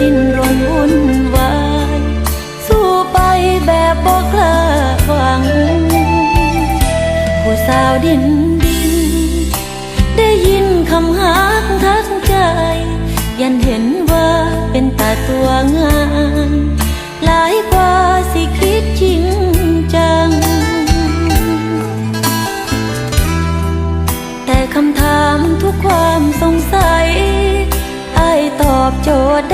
ดิ้นรนวุ่นวาย สู้ไปแบบบอกกล้าหวัง ผู้สาวดินดิน ได้ยินคำหักทักใจ ยันเห็นว่าเป็นตาตัวงาน หลายกว่าสิคิดจริงจัง แต่คำถามทุกความสงสัยไอ้ตอบโจทย์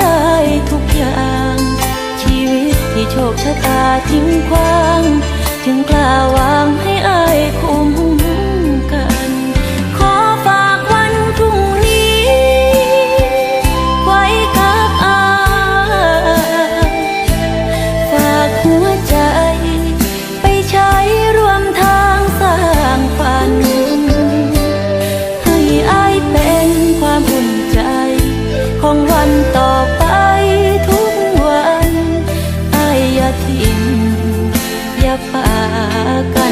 ชคชะตาทิ้งควาง ถึงกล้าวางให้อายคุ้มกัน ขอฝากวันพรุ่งนี้ ไว้กับอายฝากหัวใจ ไปใช้ร่วมทางสร้างฝัน ให้อายเป็นความอุ่นใจ ของวันต่อไป วันอย่าทิ้งอย่าปาก